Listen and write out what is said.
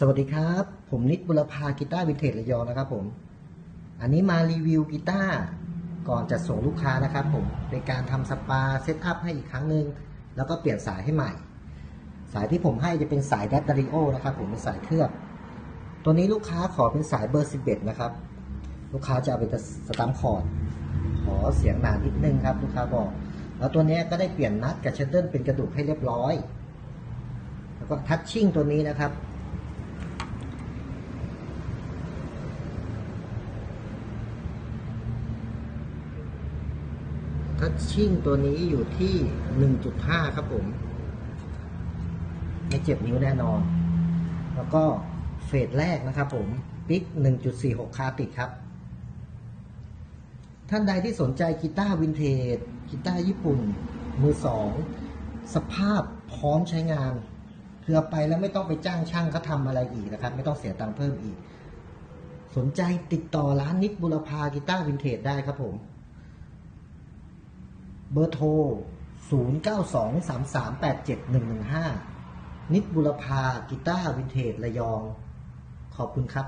สวัสดีครับ ผมนิดบุรพากีตาร์วินเทจระยองนะครับผม อันนี้มารีวิวกีตาร์ก่อนจะส่งลูกค้านะครับผมเป็นการทำสปาเซตอัพให้อีกครั้งหนึ่งแล้วก็เปลี่ยนสายให้ใหม่ สายที่ผมให้จะเป็นสายแดดดาริโอนะครับผมเป็นสายเคลือบ ตัวนี้ลูกค้าขอเป็นสายเบอร์ 11 นะครับ ลูกค้าจะเอาเป็นสตัมคอร์ดขอเสียงหนานิดนึงครับ ลูกค้าบอก แล้วตัวนี้ก็ได้เปลี่ยนนัดกับเชดเดิลเป็นกระดูกให้เรียบร้อย แล้วก็ทัชชิ่งตัวนี้นะครับ ทัชชิ่งตัวนี้อยู่ที่ 1.5 ครับผม ไม่เจ็บนิ้วแน่นอน แล้วก็เฟสแรกนะครับผมปิก1.46 คาติดครับ ท่านใดที่สนใจกีตาร์วินเทจกีตาร์ญี่ปุ่น มือสอง สภาพพร้อมใช้งาน คือเอาไปแล้วไม่ต้องไปจ้างช่างเขาทำอะไรอีกนะครับ ไม่ต้องเสียตังค์เพิ่มอีก สนใจติดต่อร้านนิดบุรพากีตาร์วินเทจได้ครับผม เบอร์โทร 0923387115 นิดบุรพากีตาร์วินเทจระยอง ขอบคุณครับ